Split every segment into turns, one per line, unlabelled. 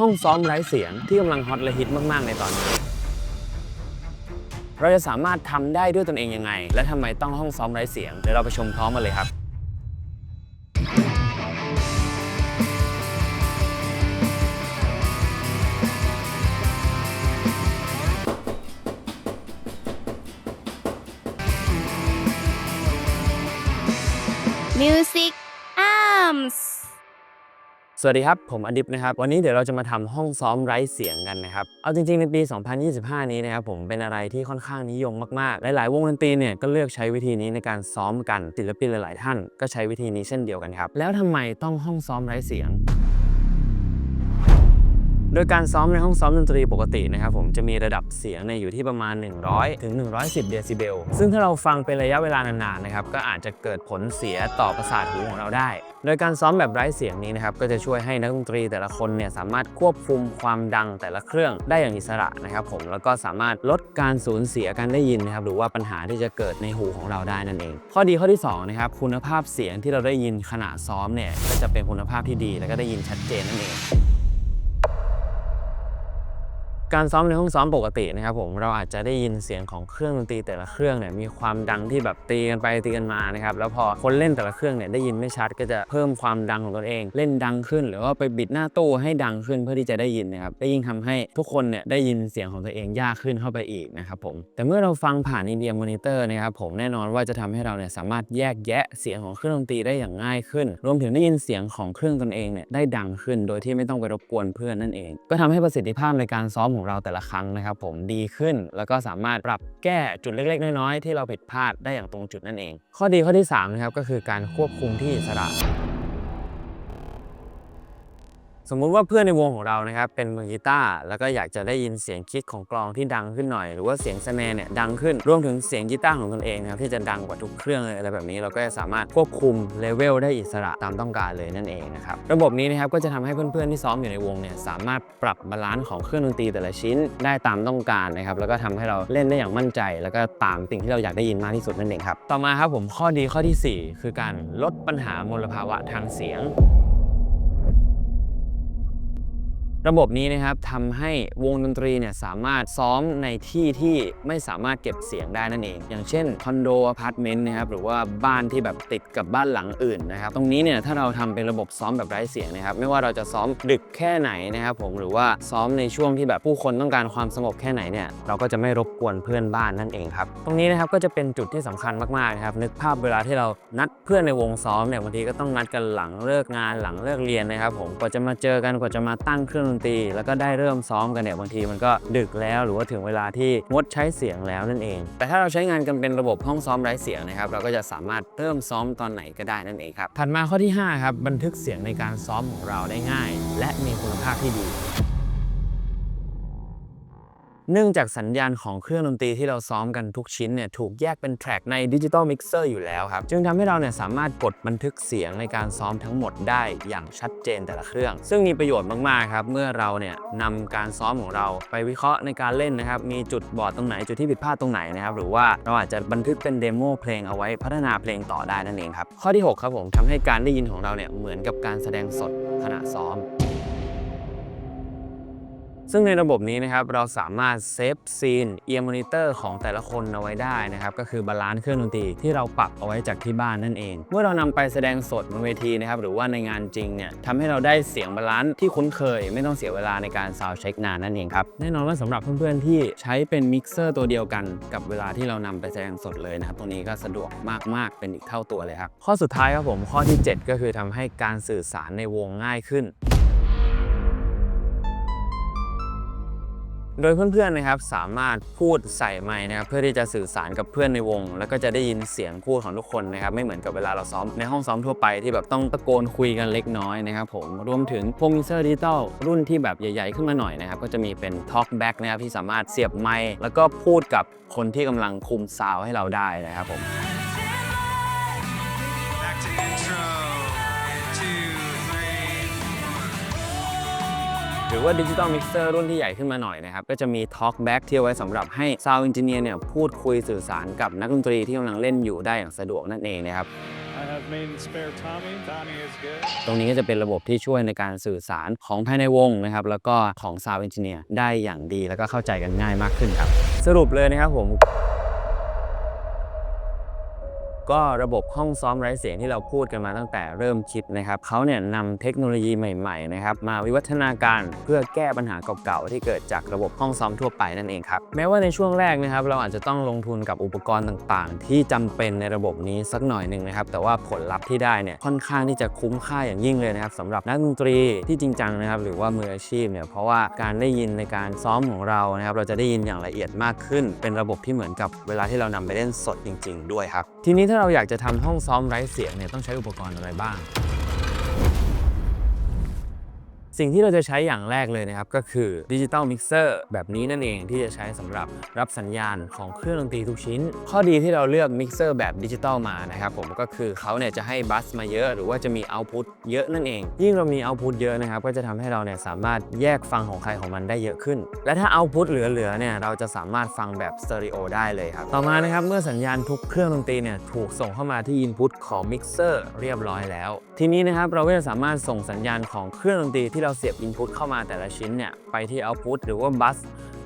ห้องซ้อมไร้เสียงที่กำลังฮอตและฮิตมาก ๆ ในตอนนี้ เราจะสามารถทำได้ด้วยตนเองยังไง และทำไมต้องห้องซ้อมไร้เสียง เดี๋ยวเราไปชมพร้อมกันเลยครับ
Music Arms
สวัสดีครับ ผมอดิบนะครับ วันนี้เดี๋ยวเราจะมาทำห้องซ้อมไร้เสียงกันนะครับ เอาจริง ๆ ในปี 2025 นี้นะครับผมเป็นอะไรที่ค่อนข้างนิยมมากๆ หลาย ๆ วงดนตรีเนี่ยก็เลือกใช้วิธีนี้ในการซ้อมกันศิลปินหลาย ๆ ท่าน ก็ใช้วิธีนี้เช่นเดียวกันครับ แล้วทำไมต้องห้องซ้อมไร้เสียง โดยการซ้อมในห้องซ้อมดนตรีปกตินะครับผมจะมีระดับเสียงเนี่ยอยู่ที่ประมาณ 100ถึง110 เดซิเบล ซึ่งถ้าเราฟังเป็นระยะเวลานานๆนะครับก็อาจจะเกิดผลเสียต่อประสาทหูของเราได้ โดยการซ้อมแบบไร้เสียงนี้นะครับก็จะช่วยให้นักดนตรีแต่ละคนเนี่ยสามารถควบคุมความดังแต่ละเครื่องได้อย่างอิสระนะครับผมแล้วก็สามารถลดการสูญเสียการได้ยินนะครับหรือว่าปัญหาที่จะเกิดในหูของเราได้นั่นเอง ข้อดีข้อที่สองนะครับคุณภาพเสียงที่เราได้ยินขณะซ้อมเนี่ยก็จะเป็นคุณภาพที่ดี แล้วก็ได้ยินชัดเจนนั่นเอง การซ้อมในห้องซ้อมปกตินะครับผมเราอาจจะได้ยินเสียงของเครื่องดนตรีแต่ละเครื่องเนี่ยมีความดังที่แบบตีกันไปตีกันมานะครับแล้วพอคนเล่นแต่ละเครื่องเนี่ยได้ยินไม่ชัดก็จะเพิ่มความดังของตัวเอง เล่นดังขึ้น หรือว่าไปบิดหน้าตู้ให้ดังขึ้นเพื่อที่จะได้ยินนะครับได้ยิ่งทำให้ทุกคนเนี่ยได้ยินเสียงของตัวเองยากขึ้นเข้าไปอีกนะครับผมแต่เมื่อเราฟังผ่านอินเดียมอนิเตอร์นะครับผมแน่นอนว่าจะทำให้เราเนี่ยสามารถแยกแยะเสียงของเครื่องดนตรีได้อย่างง่ายขึ้น รวมถึงได้ยินเสียงของเครื่องตนเองเนี่ยได้ดังขึ้น โดยที่ไม่ต้องไปรบกวนเพื่อนนั่นเอง ก็ทำให้ประสิทธิภาพในการซ้อมของเราแต่ละครั้งนะครับผมดีขึ้น แล้วก็สามารถปรับแก้จุดเล็ก ๆ น้อยๆที่เราผิดพลาดได้อย่างตรงจุดนั่นเอง ข้อดีข้อที่3นะครับก็คือการควบคุมที่อิสระ สมมุติว่าเพื่อนในวงของเรานะครับเป็นมือกีตาร์แล้วก็อยากจะได้ยินเสียงคิดของกลองที่ดังขึ้นหน่อย หรือว่าเสียงสแนร์เนี่ยดังขึ้นรวมถึงเสียงกีตาร์ของตนเองนะครับที่จะดังกว่าทุกเครื่องเลยอะไรแบบนี้เราก็จะสามารถควบคุมเลเวลได้อิสระตามต้องการเลยนั่นเองนะครับระบบนี้นะครับก็จะทำให้เพื่อนๆที่ซ้อมอยู่ในวงเนี่ยสามารถปรับบาลานซ์ของเครื่องดนตรีแต่ละชิ้นได้ตามต้องการนะครับแล้วก็ทำให้เราเล่นได้อย่างมั่นใจ แล้วก็ตามสิ่งที่เราอยากได้ยินมากที่สุดนั่นเองครับต่อมาครับผมข้อดีข้อทีสี่4 คือการลดปัญหามลภาวะทางเสียง ระบบนี้นะครับทำให้วงดนตรีเนี่ยสามารถซ้อมในที่ที่ไม่สามารถเก็บเสียงได้นั่นเอง อย่างเช่นคอนโดอพาร์ตเมนต์นะครับหรือว่าบ้านที่แบบติดกับบ้านหลังอื่นนะครับตรงนี้เนี่ยถ้าเราทำเป็นระบบซ้อมแบบไร้เสียงนะครับไม่ว่าเราจะซ้อมดึกแค่ไหนนะครับผมหรือว่าซ้อมในช่วงที่แบบผู้คนต้องการความสงบแค่ไหนเนี่ยเราก็จะไม่รบกวนเพื่อนบ้านนั่นเองครับตรงนี้นะครับก็จะเป็นจุดที่สำคัญมากๆนะครับนึกภาพเวลาที่เรานัดเพื่อนในวงซ้อมเนี่ยบางทีก็ต้องนัดกันหลังเลิกงานหลังเลิกเรียนนะครับผมกว่าจะมาเจอกันกว่าจะมาตั้งเครื่องนตรี แล้วก็ได้เริ่มซ้อมกันเนี่ยบางทีมันก็ดึกแล้วหรือว่าถึงเวลาที่งดใช้เสียงแล้วนั่นเอง แต่ถ้าเราใช้งานกันเป็นระบบห้องซ้อมไร้เสียงนะครับเราก็จะสามารถเริ่มซ้อมตอนไหนก็ได้นั่นเองครับถัดมาข้อที่ห้าครับบันทึกเสียงในการซ้อมของเราได้ง่าย และมีคุณภาพที่ดี เนื่องจากสัญญาณของเครื่องดนตรีที่เราซ้อมกันทุกชิ้นเนี่ยถูกแยกเป็นแทร็กในดิจิตอลมิกเซอร์อยู่แล้วครับ จึงทำให้เราเนี่ยสามารถกดบันทึกเสียงในการซ้อมทั้งหมดได้อย่างชัดเจนแต่ละเครื่อง ซึ่งมีประโยชน์มากๆครับเมื่อเราเนี่ยนำการซ้อมของเราไปวิเคราะห์ในการเล่นนะครับมีจุดบอดตรงไหนจุดที่ผิดพลาดตรงไหนนะครับหรือว่าเราอาจจะบันทึกเป็นเดโมเพลงเอาไว้พัฒนาเพลงต่อได้นั่นเองครับข้อที่หกครับผมทำให้การได้ยินของเราเนี่ยเหมือนกับการแสดงสดขณะซ้อม ซึ่งในระบบนี้นะครับเราสามารถเซฟซีนเอียร์มอนิเตอร์ของแต่ละคนเอาไว้ได้นะครับก็คือบาลานซ์เครื่องดนตรีที่เราปรับเอาไว้จากที่บ้านนั่นเอง เมื่อเรานำไปแสดงสดบนเวทีนะครับหรือว่าในงานจริงเนี่ยทำให้เราได้เสียงบาลานซ์ที่คุ้นเคย ไม่ต้องเสียเวลาในการซาวเช็คนานนั่นเองครับแน่นอนว่าสำหรับเพื่อนๆที่ใช้เป็นมิกเซอร์ตัวเดียวกันกับเวลาที่เรานำไปแสดงสดเลยนะครับตรงนี้ก็สะดวกมากๆเป็นอีกเท่าตัวเลยครับข้อสุดท้ายครับผมข้อที่ 7 ก็คือทำให้การสื่อสารในวงง่ายขึ้น โดยเพื่อนๆนะครับสามารถพูดใส่ไมค์นะครับเพื่อที่จะสื่อสารกับเพื่อนในวง แล้วก็จะได้ยินเสียงพูดของทุกคนนะครับไม่เหมือนกับเวลาเราซ้อมในห้องซ้อมทั่วไปที่แบบต้องตะโกนคุยกันเล็กน้อยนะครับผมรวมถึงพวกมิเซอร์ดิจิตอลรุ่นที่แบบใหญ่ๆขึ้นมาหน่อยนะครับก็จะมีเป็น Talk Back นะครับที่สามารถเสียบไมค์แล้วก็พูดกับคนที่กำลังคุมซาวด์ให้เราได้นะครับผม รือว่าดิจิตอลมิกเซอร์รุ่นที่ใหญ่ขึ้นมาหน่อยนะครับ ก็จะมี Talk Back ที่เอาไว้สำหรับให้ Sound Engineer เนี่ยพูดคุยสื่อสารกับนักดนตรีที่กำลังเล่นอยู่ได้อย่างสะดวกนั่นเองนะครับ
I have main spare Tommy.
Tommy is good.
ตรงนี้ก็จะเป็นระบบที่ช่วยในการสื่อสารของภายในวงนะครับ แล้วก็ของ Sound Engineer ได้อย่างดีแล้วก็เข้าใจกันง่ายมากขึ้นครับ สรุปเลยนะครับผม ก็ระบบห้องซ้อมไร้เสียงที่เราพูดกันมาตั้งแต่เริ่มคิดนะครับเขาเนี่ยนำเทคโนโลยีใหม่ๆนะครับมาวิวัฒนาการเพื่อแก้ปัญหาเก่าๆที่เกิดจากระบบห้องซ้อมทั่วไปนั่นเองครับแม้ว่าในช่วงแรกนะครับเราอาจจะต้องลงทุนกับอุปกรณ์ต่างๆ ที่จำเป็นในระบบนี้สักหน่อยหนึ่งนะครับแต่ว่าผลลัพธ์ที่ได้เนี่ยค่อนข้างที่จะคุ้มค่าอย่างยิ่งเลยนะครับสำหรับนักดนตรีที่จริงจังนะครับหรือว่ามืออาชีพเนี่ยเพราะว่าการได้ยินในการซ้อมของเรานะครับเราจะได้ยินอย่างละเอียดมากขึ้น เป็นระบบที่เหมือนกับเวลาที่เรานำไปเล่นสดจริง ๆ ด้วยครับทีนี้ถ้าเราอยากจะทำห้องซ้อมไร้เสียงเนี่ยต้องใช้อุปกรณ์อะไรบ้าง สิ่งที่เราจะใช้อย่างแรกเลยนะครับ ก็คือดิจิตอลมิกเซอร์แบบนี้นั่นเองที่จะใช้สำหรับรับสัญญาณของเครื่องดนตรีทุกชิ้น ข้อดีที่เราเลือกมิกเซอร์แบบดิจิตอลมานะครับผมก็คือเขาเนี่ยจะให้บัสมาเยอะ หรือว่าจะมีเอาพุตเยอะนั่นเอง ยิ่งเรามีเอาพุตเยอะนะครับก็จะทำให้เราเนี่ยสามารถแยกฟังของใครของมันได้เยอะขึ้น และถ้าเอาพุตเหลือๆเนี่ยเราจะสามารถฟังแบบสเตอริโอได้เลยครับต่อมานะครับเมื่อสัญญาณทุกเครื่องดนตรีเนี่ยถูกส่งเข้ามาที่อินพุตของมิกเซอร์เรียบร้อยแล้ว ทีนี้นะครับเราก็จะสามารถส่งสัญญาณของเครื่องดนตรีที่เราเสียบอินพุตเข้ามาแต่ละชิ้นเนี่ย ไปที่เอาพุตหรือว่าบัส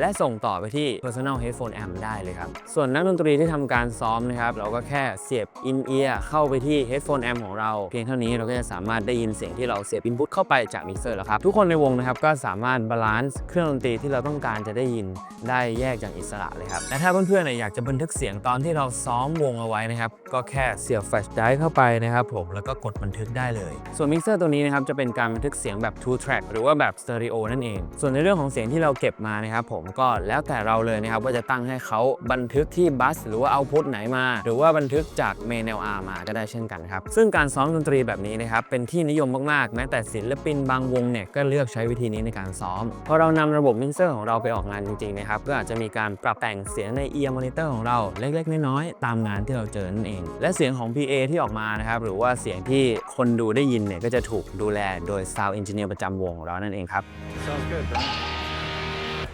และส่งต่อไปที่ personal headphone amp ได้เลยครับ ส่วนนักดนตรีที่ทำการซ้อมนะครับ เราก็แค่เสียบ in ear เข้าไปที่ headphone amp ของเรา เพียงเท่านี้เราก็จะสามารถได้ยินเสียงที่เราเสียบ input เข้าไปจากมิกเซอร์แล้วครับ ทุกคนในวงนะครับก็สามารถบาลานซ์เครื่องดนตรีที่เราต้องการจะได้ยินได้แยกอย่างอิสระเลยครับและถ้าเพื่อนๆเนี่ยอยากจะบันทึกเสียงตอนที่เราซ้อมวงเอาไว้นะครับก็แค่เสียบ flash drive เข้าไปนะครับผมแล้วก็กดบันทึกได้เลย ส่วนมิกเซอร์ตัวนี้นะครับจะเป็นการบันทึกเสียงแบบ two track หรือว่าแบบสเตอริโอนั่นเอง ส่วนในเรื่องของเสียงที่เราเก็บมานะครับผมก็แล้วแต่เราเลยนะครับว่าจะตั้งให้เขาบันทึกที่บัส หรือว่าเอาพุทไหนมา หรือว่าบันทึกจากเมน LR มาก็ได้เช่นกันครับ ซึ่งการซ้อมดนตรีแบบนี้นะครับเป็นที่นิยมมากๆ แม้แต่ศิลปินบางวงเนี่ยก็เลือกใช้วิธีนี้ในการซ้อมพอเรานำระบบมิกเซอร์ของเราไปออกงานจริงๆนะครับก็อาจจะมีการปรับแต่งเสียงใน ear monitor ของเราเล็กๆ น้อยๆตามงานที่เราเจอนั่นเอง และเสียงของ PA ที่ออกมานะครับหรือว่าเสียงที่คนดูได้ยินเนี่ยก็จะถูกดูแลโดย Sound Engineer ประจำวงของเรานั่นเองครับ
Sounds good, bro.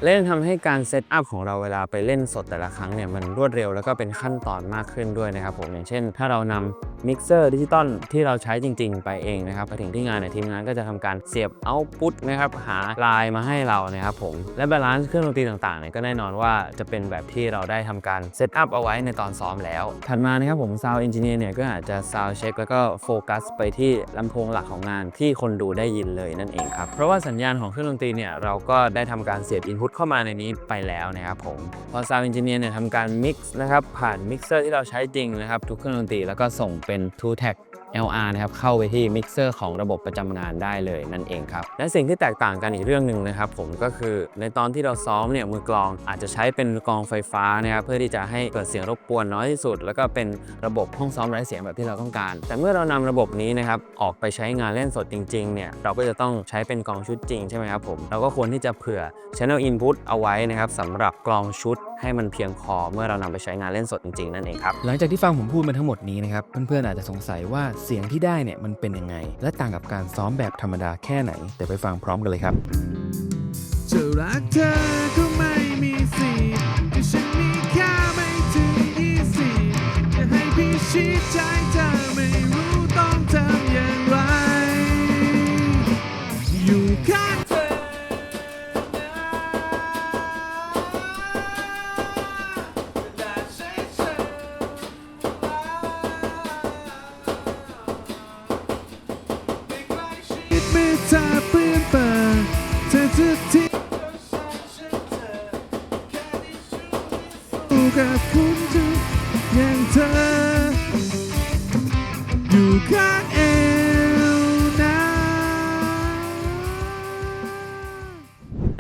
เล่นทำให้การเซตอัพของเราเวลาไปเล่นสดแต่ละครั้งเนี่ยมันรวดเร็วแล้วก็เป็นขั้นตอนมากขึ้นด้วยนะครับผมอย่างเช่น ถ้าเรานำมิกเซอร์ดิจิตอลที่เราใช้จริง ๆ ไปเองนะครับไปถึงที่งานเนี่ยทีมงานก็จะทำการเสียบเอาพุตนะครับหาลายมาให้เรานะครับผมและบาลานซ์เครื่องดนตรีต่างๆเนี่ยก็แน่นอนว่าจะเป็นแบบที่เราได้ทำการเซตอัพเอาไว้ในตอนซ้อมแล้ว ถัดมานะครับผมซาวเอนจิเนียร์เนี่ยก็อาจจะซาวเช็คแล้วก็โฟกัสไปที่ลำโพงหลักของงานที่คนดูได้ยินเลยนั่นเองครับเพราะว่าสัญญาณของเครื่องดนตรีเนี่ยเราก็ได้ทำการเสียบอินพุตเข้ามาในนี้ไปแล้วนะครับผมพอซาวด์เอนจิเนียร์เนี่ยทำการมิกซ์นะครับผ่านมิกเซอร์ที่เราใช้จริงนะครับทุกเครื่องดนตรีแล้วก็ส่งเป็น two track LR นะครับเข้าไปที่มิกเซอร์ของระบบประจำงานได้เลยนั่นเองครับและสิ่งที่แตกต่างกันอีกเรื่องหนึ่งนะครับผมก็คือในตอนที่เราซ้อมเนี่ยมือกลองอาจจะใช้เป็นกลองไฟฟ้านะครับเพื่อที่จะให้เกิดเสียงรบกวนน้อยที่สุด แล้วก็เป็นระบบห้องซ้อมไร้เสียงแบบที่เราต้องการ แต่เมื่อเรานำระบบนี้นะครับออกไปใช้งานเล่นสดจริงๆเนี่ยเราก็จะต้องใช้เป็นกลองชุดจริงใช่ไหมครับผมเราก็ควรที่จะเผื่อ channel input เอาไว้นะครับสำหรับกลองชุดให้มันเพียงพอเมื่อเรานำไปใช้งานเล่นสดจริงๆนั่นเองครับ
หลังจากที่ฟังผมพูดมาทั้งหมดนี้นะครับเพื่อนๆอาจจะสงสัยว่าเสียงที่ได้เนี่ยมันเป็นยังไง และต่างกับการซ้อมแบบธรรมดาแค่ไหน แต่ไปฟังพร้อมกันเลยครับ
จะรักเธอก็ไม่มีสิทธิ์ฉันมีค่าไม่ถึงยี่สิบจะให้พี่ชิดใจเธอไม่รู้ต้องทำอ เธ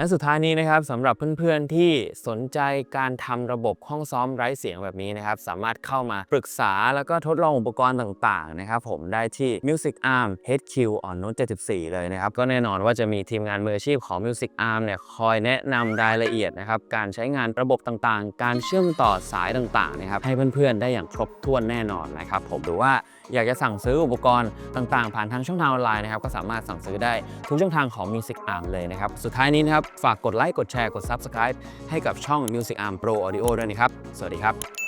และสุดท้ายนี้นะครับสำหรับเพื่อนๆที่สนใจการทำระบบห้องซ้อมไร้เสียงแบบนี้นะครับ สามารถเข้ามาปรึกษาแล้วก็ทดลองอุปกรณ์ต่างๆนะครับผมได้ที่ Music Arm HQ on Note 74 เลยนะครับ ก็แน่นอนว่าจะมีทีมงานมืออาชีพของ Music Arm เนี่ยคอยแนะนำรายละเอียดนะครับ การใช้งานระบบต่างๆ การเชื่อมต่อสายต่างๆนะครับให้เพื่อนๆได้อย่างครบถ้วนแน่นอนนะครับผมหรือว่า อยากจะสั่งซื้ออุปกรณ์ต่างๆ ผ่านทางช่องทางออนไลน์นะครับก็สามารถสั่งซื้อได้ทุกช่องทางของ Music Arm เลยนะครับ สุดท้ายนี้นะครับ ฝากกดไลค์กดแชร์กด Subscribe ให้กับช่อง Music Arm Pro Audio ด้วยนะครับ สวัสดีครับ